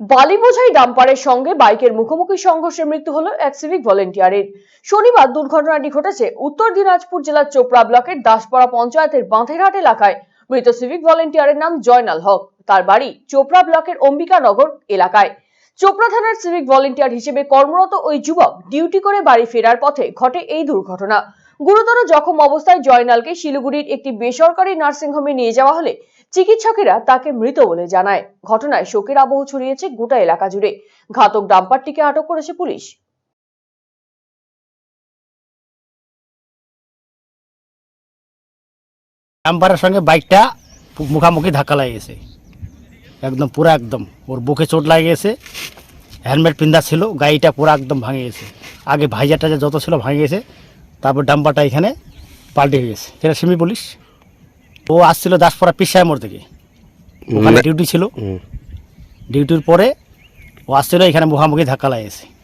বালি বোঝাই ডাম্পারের সঙ্গে বাইকের মুখোমুখি সংঘর্ষে মৃত্যু হলো এক সিভিক ভলেন্টিয়ারের শনিবার দুর্ঘটনাটি ঘটেছে উত্তর দিনাজপুর জেলার চোপড়া ব্লকের দাসপাড়া পঞ্চায়েতের বাঁধেরহাট এলাকায়। মৃত সিভিক ভলেন্টিয়ারের নাম জয়নাল হক। তার বাড়ি চোপড়া ব্লকের অম্বিকানগর এলাকায়। চোপড়া থানার সিভিক ভলেন্টিয়ার হিসেবে কর্মরত ওই যুবক ডিউটি করে বাড়ি ফেরার পথে ঘটে এই দুর্ঘটনা। গুরুতর জখম অবস্থায় জয়নালকে শিলিগুড়ির একটি বেসরকারি নার্সিংহোমে নিয়ে যাওয়া হলে চিকিৎসকেরা তাকে মৃত বলে জানায়। ঘটনায় শোকের আবহ ছড়িয়েছে গোটা এলাকা জুড়ে। ঘাতক ডাম্পারটিকে আটক করেছে পুলিশ। ডাম্পারের সঙ্গে বাইকটা মুখামুখি ধাক্কা লাগিয়েছে। একদম পুরো একদম। ওর বুকে চোট লাগে গেছে হেলমেট পিন্ধা ছিল, গাড়িটা পুরো একদম ভাঙে গেছে আগে ভাইজার টাইজার যত ছিল ভাঙে গেছে তারপর ডাম্পারটা এখানে পাল্টে গেছে সেটা সিমি পুলিশ। ও আসছিল দাসপাড়া পিসায় মোড় থেকে। ওখানে ডিউটি ছিল। ডিউটির পরে ও আসছিল এখানে মুখামুখি ধাক্কা লাগেছে